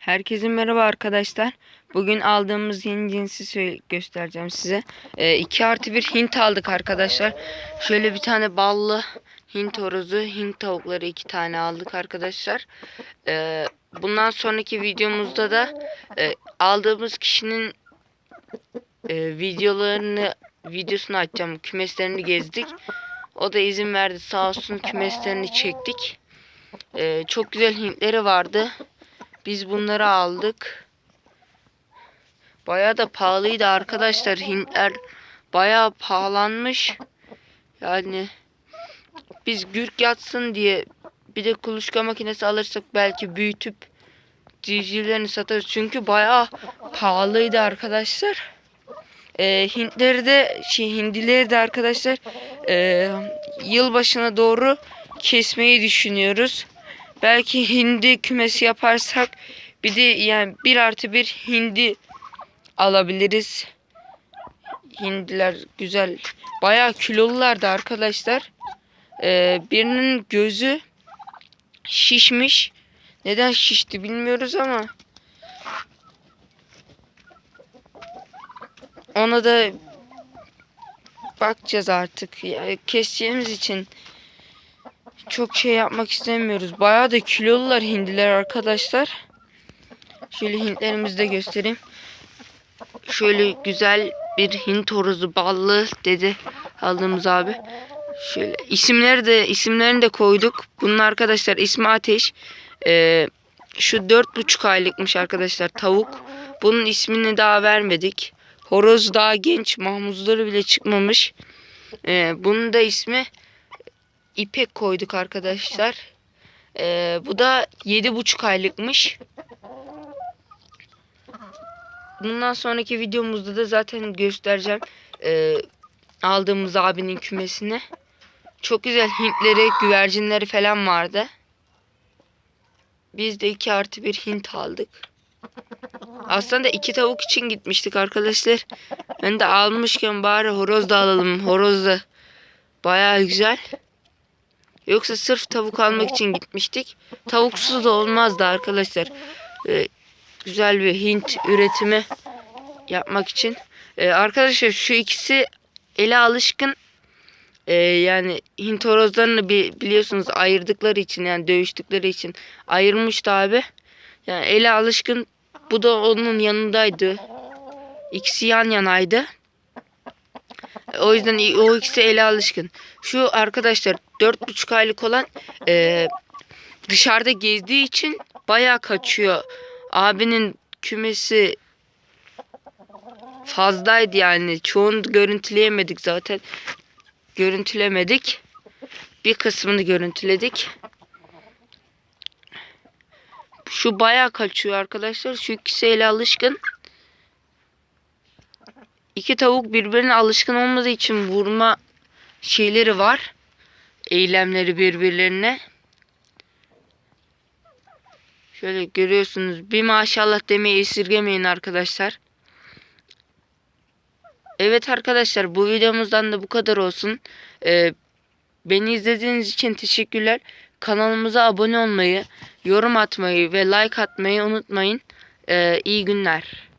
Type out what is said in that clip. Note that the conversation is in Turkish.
Herkese merhaba arkadaşlar. Bugün aldığımız yeni cinsi göstereceğim size. 2 artı bir Hint aldık arkadaşlar. Şöyle bir tane ballı Hint horozu, Hint tavukları iki tane aldık arkadaşlar. Ee, bundan sonraki videomuzda da e, aldığımız kişinin e, videolarını videosunu açacağım. Kümeslerini gezdik. O da izin verdi sağ olsun kümeslerini çektik. Ee, çok güzel Hintleri vardı. Biz bunları aldık. Bayağı da pahalıydı arkadaşlar. Hintler bayağı pahalanmış. Yani biz gürk yatsın diye bir de kuluçka makinesi alırsak belki büyütüp civcivlerini satarız. Çünkü bayağı pahalıydı arkadaşlar. Ee, Hintleri de şey hindileri de arkadaşlar e, yılbaşına doğru kesmeyi düşünüyoruz. Belki hindi kümesi yaparsak bir de yani bir artı bir hindi alabiliriz. Hindiler güzel. Bayağı kilolulardı arkadaşlar. Ee, birinin gözü şişmiş. Neden şişti bilmiyoruz ama ona da bakacağız artık. Yani keseceğimiz için çok şey yapmak istemiyoruz. Bayağı da kilolular hindiler arkadaşlar. Şöyle hintlerimizi de göstereyim. Şöyle güzel bir hint horozu ballı dedi aldığımız abi. Şöyle isimleri de isimlerini de koyduk. Bunun arkadaşlar ismi Ateş. Ee, şu dört buçuk aylıkmış arkadaşlar tavuk. Bunun ismini daha vermedik. Horoz daha genç. Mahmuzları bile çıkmamış. Ee, bunun da ismi İpek koyduk arkadaşlar. Ee, bu da yedi buçuk aylıkmış. Bundan sonraki videomuzda da zaten göstereceğim. Ee, aldığımız abinin kümesini. Çok güzel Hintleri, güvercinleri falan vardı. Biz de 2 artı bir Hint aldık. Aslında iki tavuk için gitmiştik arkadaşlar. Ben de almışken bari horoz da alalım. Horoz da bayağı güzel. Yoksa sırf tavuk almak için gitmiştik. Tavuksuz da olmazdı arkadaşlar. Ee, güzel bir Hint üretimi yapmak için. Ee, arkadaşlar şu ikisi ele alışkın. Ee, yani Hint horozlarını bi- biliyorsunuz ayırdıkları için yani dövüştükleri için ayırmıştı abi. Yani ele alışkın. Bu da onun yanındaydı. İkisi yan yanaydı. O yüzden o ikisi ele alışkın. Şu arkadaşlar dört buçuk aylık olan e, dışarıda gezdiği için bayağı kaçıyor. Abinin kümesi fazlaydı yani. Çoğunu görüntüleyemedik zaten. Görüntülemedik. Bir kısmını görüntüledik. Şu bayağı kaçıyor arkadaşlar. İkisi ele alışkın. İki tavuk birbirine alışkın olmadığı için vurma şeyleri var. Eylemleri birbirlerine. Şöyle görüyorsunuz. Bir maşallah demeyi esirgemeyin arkadaşlar. Evet arkadaşlar bu videomuzdan da bu kadar olsun. Ee, beni izlediğiniz için teşekkürler. Kanalımıza abone olmayı, yorum atmayı ve like atmayı unutmayın. Ee, iyi günler.